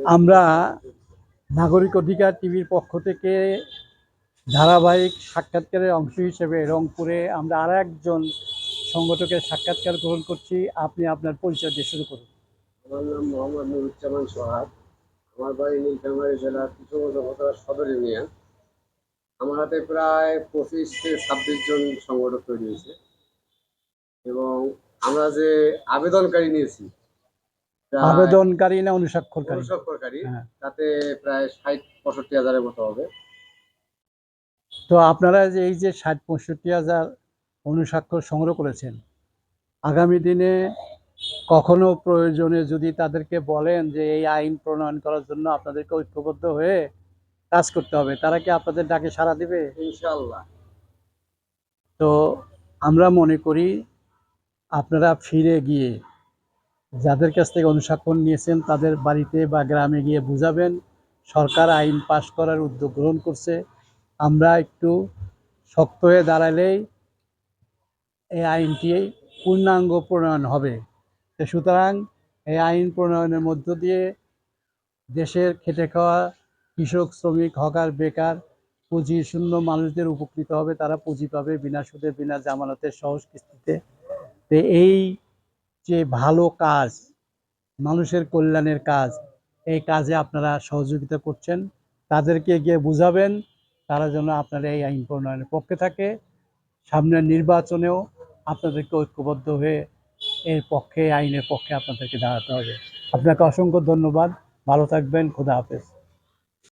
আমরা নাগরিক অধিকার টিভির পক্ষ থেকে ধারাবাহিক সাক্ষাৎকারের অংশ হিসেবে রংপুরে আমরা আর একজন সংগঠকের সাক্ষাৎকার গ্রহণ করছি। আপনি আপনার পরিচয় দিয়ে শুরু করুন। আমার নাম মোহাম্মদ নুরুজ্জামান সোহাগ। আমার বাড়ি নীলফামারী জেলার কৃষ্ণগঞ্জ সদর ইউনিয়ন আমার হাতে প্রায় পঁচিশ থেকে ছাব্বিশ জন সংগঠক তৈরি হয়েছে। এবং আমরা যে আবেদনকারী নিয়েছি আবেদনকারী না অনুস্বাক্ষরকারী? অনুস্বাক্ষরকারী। হ্যাঁ। তাতে প্রায় ষাট পঁয়ষট্টি হাজারের মতো হবে। তো আপনারা যে এই যে ষাট পঁয়ষট্টি হাজার অনুস্বাক্ষর সংগ্রহ করেছেন আগামী দিনে কখনো প্রয়োজনে যদি তাদেরকে বলেন যে এই আইন প্রণয়ন করার জন্য আপনাদেরকে ঐক্যবদ্ধ হয়ে কাজ করতে হবে তারা কি আপনাদের ডাকে সাড়া দেবে? ইনশাআল্লাহ। তো আমরা মনে করি আপনারা ফিরে গিয়ে যাদের কাছ থেকে অনুস্বাক্ষর নিয়েছেন, তাদের বাড়িতে বা গ্রামে গিয়ে বুঝাবেন। সরকার আইন পাশ করার উদ্যোগ গ্রহণ করছে। আমরা একটু শক্ত হয়ে দাঁড়ালেই এই আইনটি পূর্ণাঙ্গ প্রণয়ন হবে। সুতরাং এই আইন প্রণয়নের মধ্য দিয়ে দেশের খেটে খাওয়া কৃষক, শ্রমিক, হকার, বেকার, পুঁজি, শূন্য মানুষদের উপকৃত হবে। তারা পুঁজি পাবে বিনা সুদে, বিনা জামানতের সহজ কিস্তিতে। এই যে ভালো কাজ, মানুষের কল্যাণের কাজ, এই কাজে আপনারা সহযোগিতা করছেন। তাদেরকে গিয়ে বুঝাবেন, তারা যেন আপনারা এই আইন প্রণয়নের পক্ষে থাকে। সামনের নির্বাচনেও আপনাদেরকে ঐক্যবদ্ধ হয়ে এর পক্ষে, আইনের পক্ষে আপনাদেরকে দাঁড়াতে হবে। আপনাকে অসংখ্য ধন্যবাদ। ভালো থাকবেন। খোদা হাফেজ।